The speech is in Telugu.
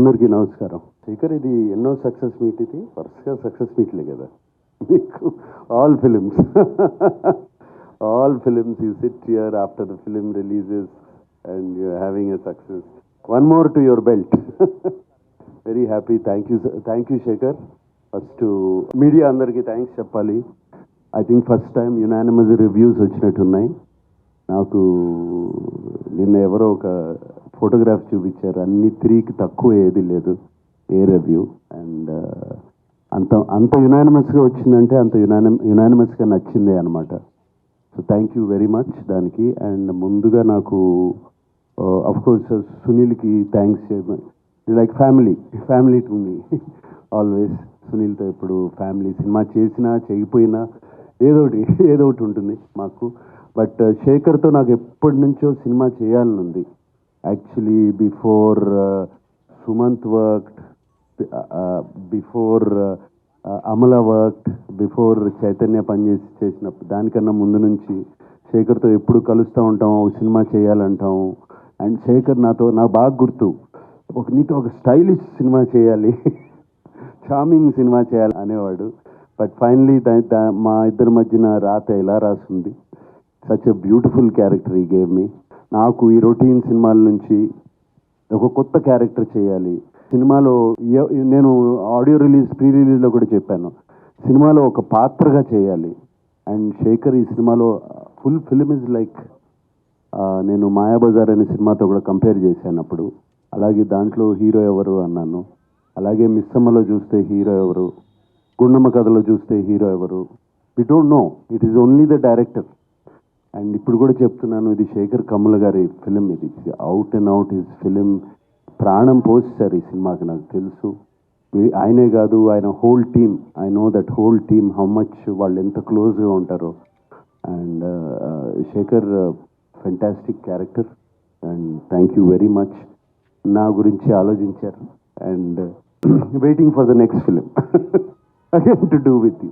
అందరికీ నమస్కారం. శేఖర్ ఇది ఎన్నో సక్సెస్ మీట్ ఇది? వరుసగా సక్సెస్ మీట్లే కదా. మీకు all films. All films you sit here after the film releases and you having a success. One more to your belt. Very happy. Thank you thank you Shekhar. First media అందరికీ థ్యాంక్స్ చెప్పాలి. I think first time unanimous reviews వచ్చినట్టున్నాయి. నాకు నిన్న ఎవరో ఒక ఫోటోగ్రాఫ్ చూపించారు. అన్ని త్రీకి తక్కువ ఏది లేదు. ఏ రివ్యూ అండ్ అంత అంత యునానిమస్గా వచ్చిందంటే అంత యునాని యునానిమస్గా నచ్చిందే అనమాట so thank you very much దానికి. అండ్ ముందుగా నాకు అఫ్ కోర్స్ సునీల్కి thanks like family family to me always సునీల్తో ఇప్పుడు ఫ్యామిలీ సినిమా చేసినా చేయకపోయినా ఏదో ఒకటి ఏదో ఒకటి ఉంటుంది మాకు. బట్ uh, శేఖర్తో నాకు ఎప్పటి నుంచో cinema actually before Sumanth worked before Amala work before Chaitanya పనిచేసి చేసినప్పుడు దానికన్నా ముందు నుంచి శేఖర్తో ఎప్పుడు కలుస్తూ ఉంటాం ఒక సినిమా చేయాలంటాం. అండ్ శేఖర్ నాతో నా బాగా గుర్తు. ఒక నీతో ఒక స్టైలిష్ సినిమా చేయాలి. చార్మింగ్ సినిమా చేయాలి అనేవాడు. బట్ ఫైనలీ మా ఇద్దరి మధ్యన రాత ఎలా రాసింది? సచ్ ఎ బ్యూటిఫుల్ క్యారెక్టర్ ఈ గేమ్ మీ నాకు ఈ రొటీన్ సినిమాల నుంచి ఒక కొత్త క్యారెక్టర్ చేయాలి. సినిమాలో నేను ఆడియో రిలీజ్ ప్రీ రిలీజ్లో కూడా చెప్పాను. సినిమాలో ఒక పాత్రగా చేయాలి. అండ్ శేఖర్ ఈ సినిమాలో ఫుల్ ఫిలిం ఇస్ లైక్ నేను మాయాబజార్ అనే సినిమాతో కూడా కంపేర్ చేశాను అప్పుడు. అలాగే దాంట్లో హీరో ఎవరు అన్నాను. అలాగే మిస్సమ్మలో చూస్తే హీరో ఎవరు? గుండమ్మ కథలో చూస్తే హీరో ఎవరు? We don't know it is only the director and ఇప్పుడు కూడా చెప్తున్నాను ఇది శేఖర్ కమల్ గారి ఫిలిం ఇది. Out and out his film ప్రాణం పోస్తారు ఈ సినిమాకి నాకు తెలుసు. ఆయనే కాదు ఆయన whole team I know that whole team how much వాళ్ళు ఎంత క్లోజ్గా ఉంటారో. And Shekhar fantastic character and thank you very much నా గురించి ఆలోచించారు. And waiting for the next film again to do with you